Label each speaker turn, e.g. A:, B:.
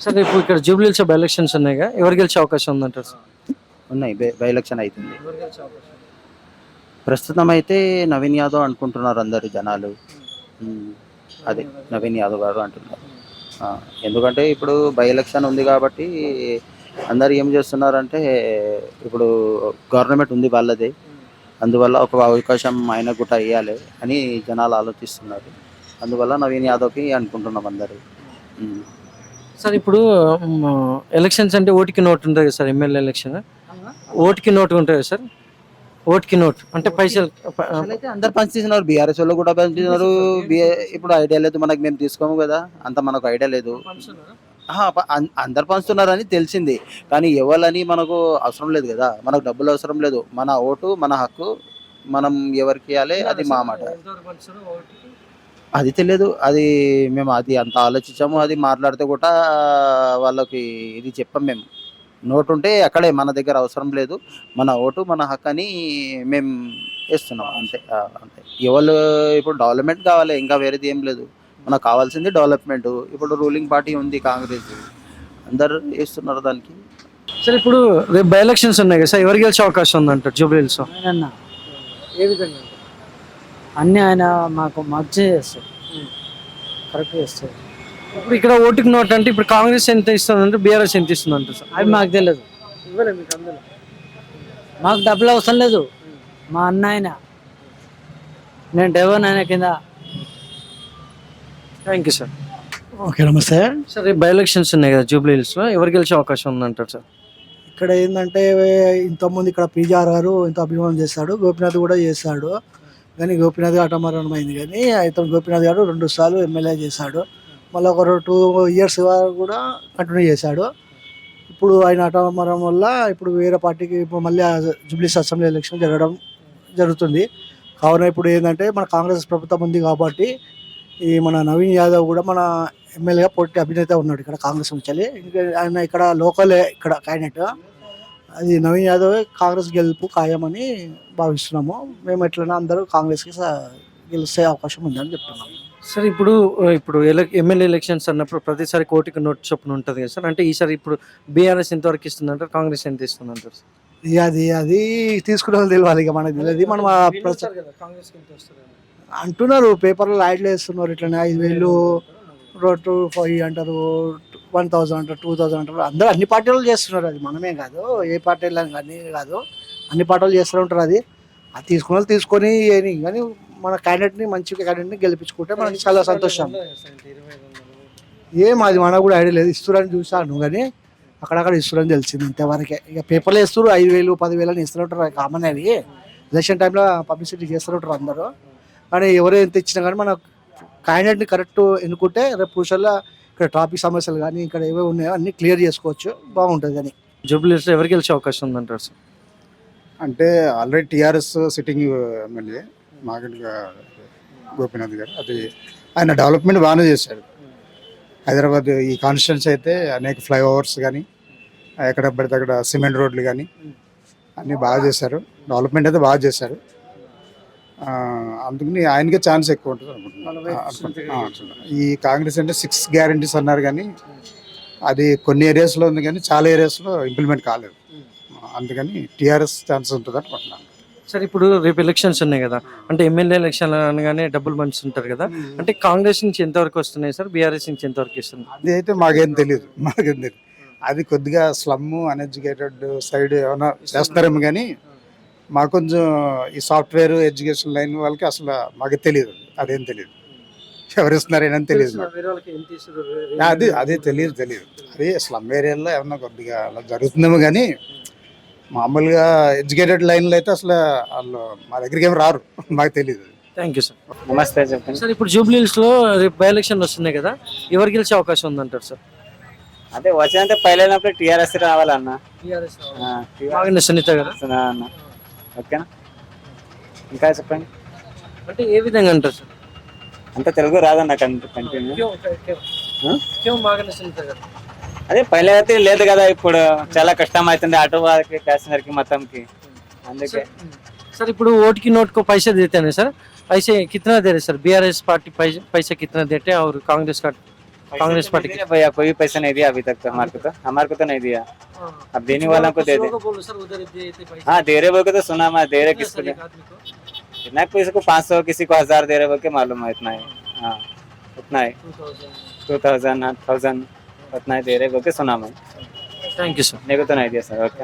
A: Sir ఇప్పుడు ఇక్కడ జూబ్లీస్ by elections ఉన్నాయిగా ఎవరు గెలిచే అవకాశం ఉందంటారు సార్?
B: ఉన్నాయి బై బై ఎలక్షన్ అవుతుంది ప్రస్తుతం అయితే నవీన్ యాదవ్ అనుకుంటున్నారు అందరు జనాలు. ఉమ్, అదే నవీన్ యాదవ్ గారు అంటున్నారు. ఆ, ఎందుకంటే ఇప్పుడు బై ఎలక్షన్ ఉంది కాబట్టి అందరు ఏం చేస్తున్నారంటే ఇప్పుడు గవర్నమెంట్ ఉంది వాళ్ళదే. అందువల్ల ఒక అవకాశం ఆయన కూడా ఇవ్వాలి అని జనాలు ఆలోచిస్తున్నారు. అందువల్ల నవీన్ యాదవ్కి అనుకుంటున్నాం అందరు. ఉమ్.
A: సార్ ఇప్పుడు ఎలక్షన్స్ అంటే ఓటుకి నోట్ ఉంటుంది కదా సార్ ఎమ్మెల్యే ఎలక్షన్ ఓటుకి నోట్ ఉంటుంది కదా సార్? ఓటుకి నోట్. అంటే పైసలు
B: అందరు పంచుతున్నారు బీఆర్ఎస్ వాళ్ళు కూడా పంచుతున్నారు BA ఇప్పుడు ఐడియా లేదు మనకు మేము తీసుకోము కదా. అంత మనకు ఐడియా లేదు. అందరు పంచుతున్నారని తెలిసింది. కానీ ఎవరని మనకు అవసరం లేదు కదా. మనకు డబ్బులు అవసరం లేదు. మన ఓటు మన హక్కు మనం ఎవరికి ఇవ్వాలి అది మా మాట. అది తెలియదు అది మేము అది అంత ఆలోచించాము. అది మాట్లాడితే కూడా వాళ్ళకి ఇది చెప్పాం మేము. నోటు ఉంటే అక్కడే మన దగ్గర అవసరం లేదు. మన ఓటు మన హక్కు అని మేము వేస్తున్నాం. అంతే అంతే. ఎవరు ఇప్పుడు డెవలప్మెంట్ కావాలి ఇంకా వేరేది ఏం లేదు. మనకు కావాల్సింది డెవలప్మెంట్. ఇప్పుడు రూలింగ్ పార్టీ ఉంది కాంగ్రెస్. అందరు వేస్తున్నారు దానికి.
A: సార్ ఇప్పుడు రేపు బై ఎలక్షన్స్ ఉన్నాయి కదా సార్. ఎవరు గెలిచే అవకాశం ఉందంటారు
C: ఆయన
A: ఏ విధంగా?
C: అన్ని ఆయన మాకు మంచి చేస్తాడు కరెక్ట్ చేస్తాడు
A: ఇప్పుడు ఇక్కడ ఓటుకి నోట్ అంటే ఇప్పుడు కాంగ్రెస్ ఎంత ఇస్తుందంటే బీఆర్ఎస్ ఎంత ఇస్తుంది అంటారు సార్?
C: అవి మాకు తెలియదు. మాకు డబ్బులు అవసరం లేదు. మా అన్న ఆయన. నేను డ్రైవర్ ఆయన కింద.
A: థ్యాంక్ యూ సార్
D: ఓకే నమస్తే.
A: సార్ బై ఎలక్షన్స్ ఉన్నాయి కదా జూబ్లీస్లో ఎవరు గెలిచే అవకాశం ఉందంటారు సార్?
D: ఇక్కడ ఏంటంటే ఇంతకుముందు ఇక్కడ పీజార్ గారు ఇంత అభిమానం చేస్తాడు గోపినాథ్ కూడా చేస్తాడు. కానీ గోపినాథ్ గారు అయింది కానీ ఇతను గోపీనాథ్ గారు రెండు సార్లు ఎమ్మెల్యే చేశాడు. మళ్ళీ ఒక టూ ఇయర్స్ కూడా కంటిన్యూ చేశాడు. ఇప్పుడు ఆయన అటమరణం వల్ల ఇప్పుడు వేరే పార్టీకి ఇప్పుడు మళ్ళీ జూబ్లీస్ అసెంబ్లీ ఎలక్షన్ జరగడం జరుగుతుంది. కావున ఇప్పుడు ఏంటంటే మన కాంగ్రెస్ ప్రభుత్వం ఉంది కాబట్టి ఈ మన నవీన్ యాదవ్ కూడా మన ఎమ్మెల్యేగా పోటీ అభినేత ఉన్నాడు ఇక్కడ కాంగ్రెస్ నుంచి ఇంకా ఆయన ఇక్కడ లోకలే ఇక్కడ క్యాండిడేట్. అది నవీన్ యాదవ్ కాంగ్రెస్ గెలుపు ఖాయమని భావిస్తున్నాము. మేము ఎట్లైనా అందరూ కాంగ్రెస్కి స- గెలిచే అవకాశం ఉందని చెప్తున్నాము
A: సార్ ఇప్పుడు ఇప్పుడు ఎమ్మెల్యే ఎలక్షన్స్ అన్నప్పుడు ప్రతిసారి కోటికి నోట్ చొప్పున ఉంటుంది కదా సార్? అంటే ఈసారి ఇప్పుడు బీఆర్ఎస్ ఎంతవరకు ఇస్తుందంటారు? కాంగ్రెస్ ఎంత ఇస్తుందంటారు
D: ఇక అది అది తీసుకునే వాళ్ళు తెలియాలి ఇక మనకు తెలియదు. మనం ఆ అంటున్నారు. పేపర్లో యాడ్లు వేస్తున్నారు. ఇట్లనే ఐదు వేలు టూ ఫైవ్ అంటారు. వన్ థౌసండ్ అంటారు టూ థౌసండ్ అంటారు. అందరూ అన్ని పార్టీలు చేస్తున్నారు అది. మనమే కాదు ఏ పార్టీలు అని కానీ కాదు. అన్ని పార్టీలు చేస్తూ ఉంటారు అది. అది తీసుకున్న వాళ్ళు తీసుకొని కానీ మన క్యాండిడేట్ని మంచి క్యాండిడేట్ని గెలిపించుకుంటే మనకి చాలా సంతోషం. ఏం అది మనకు కూడా ఐడియా లేదు. ఇస్తున్నారని చూసాను కానీ అక్కడక్కడ ఇస్తున్నారని తెలిసింది ఇంతవరకే. ఇక పేపర్లో ఇస్తారు ఐదు వేలు పదివేలు అని ఇస్తుంటారు కామన్ అవి ఎలక్షన్ టైంలో పబ్లిసిటీ చేస్తుంటారు అందరూ. కానీ ఎవరు ఎంత ఇచ్చినా కానీ మన క్యాండిడేట్ని కరెక్ట్ ఎన్నుకుంటే రేపు పురుషుల్లో ఇక్కడ ట్రాఫిక్ సమస్యలు కానీ ఇక్కడ ఏవో ఉన్నాయో అన్ని క్లియర్ చేసుకోవచ్చు. బాగుంటుంది అని
A: జూబ్లీస్లో ఎవరు గెలిచే అవకాశం ఉందంటారు సార్?
E: అంటే already TRS sitting MLA Maganti Gopinath garu అది ఆయన డెవలప్మెంట్ బాగానే చేశాడు హైదరాబాద్ ఈ కాన్స్టిట్యున్సీ అయితే అనేక ఫ్లైఓవర్స్ కానీ ఎక్కడ పడితే అక్కడ సిమెంట్ రోడ్లు కానీ అన్నీ బాగా చేశారు. డెవలప్మెంట్ అయితే బాగా చేశారు. అందుకని ఆయనకే ఛాన్స్ ఎక్కువ ఉంటుంది అనుకుంటున్నాను. ఈ కాంగ్రెస్ అంటే సిక్స్ గ్యారంటీస్ అన్నారు కానీ అది కొన్ని ఏరియాస్లో ఉంది కానీ చాలా ఏరియాస్లో ఇంప్లిమెంట్ కాలేదు. అందుకని టీఆర్ఎస్ ఛాన్స్ ఉంటుంది అనుకుంటున్నాను
A: సార్ ఇప్పుడు రేపు ఎలక్షన్స్ ఉన్నాయి కదా. అంటే ఎమ్మెల్యే ఎలక్షన్ అనగానే డబ్బులు పంచుతుంటారు కదా. అంటే కాంగ్రెస్ నుంచి ఎంతవరకు వస్తున్నాయి సార్? బీఆర్ఎస్ నుంచి ఎంతవరకు ఇస్తుంది
E: అది అయితే మాకేం తెలియదు మాకేం తెలియదు అది కొద్దిగా స్లమ్ అన్ఎడ్యుకేటెడ్ సైడ్ ఏమైనా చేస్తారేమో కానీ మాకు కొంచెం ఈ సాఫ్ట్వేర్ ఎడ్యుకేషన్ లైన్ వాళ్ళకి అసలు మాకు తెలియదు అదేం తెలియదు ఎవరు ఇస్తున్నారేనని తెలియదు అది అదే తెలియదు తెలియదు అది స్లమ్ ఏరియాలో ఏమన్నా కొద్దిగా అలా జరుగుతుందేమో కానీ మామూలుగా ఎడ్యుకేటెడ్ లైన్లో అయితే అసలు వాళ్ళు మా దగ్గరికి ఏమి రారు. మాకు తెలియదు
A: థ్యాంక్ యూ సార్.
F: నమస్తే చెప్పండి.
A: సార్ ఇప్పుడు జూబ్లీస్లో రేపు బై ఎలక్షన్ వస్తున్నాయి కదా ఎవరు గెలిచే అవకాశం ఉందంటారు సార్?
F: అదే వచ్చినంత పైలైనప్పుడు టీఆర్ఎస్ రావాలన్న.
A: మాగండి సునీత గారు.
F: అన్న. ఓకేనా ఇంకా చెప్పండి
A: అంటే ఏ విధంగా అంటారు సార్
F: అంత తెలుగు రాదన్న కంటిన్యూ
A: క్యూ మాగండి సునీత గారు
F: అదే పైలే అయితే లేదు కదా ఇప్పుడు చాలా కష్టం అవుతుంది ఆటో వాళ్ళకి ప్యాసింజర్ కి మొత్తంకి అందుకే
A: सर ఇప్పుడు वोट की नोट को पैसे देते हैं सर पैसे कितना दे रहे सर बीआरएस पार्टी पैसे पैसे कितना देते हैं और कांग्रेस का कांग्रेस पार्टी
F: नहीं दिया भैया कोई भी पैसा नहीं दिया अभी तक तो हमारे को तो। हमारे को तो नहीं दिया। अब देने वालों को दे दे। हाँ दे रहे बोल के तो सुना मैं दे रहे किसको दे? इतना किसी को पाँच सौ किसी को हज़ार दे रहे बोल के मालूम है इतना ही। हाँ उतना ही। टू थाउज़ेंड थाउज़ेंड उतना ही दे रहे बोल के सुना मैं।
A: थैंक यू सर
F: मेरे को तो नहीं दिया सर ओके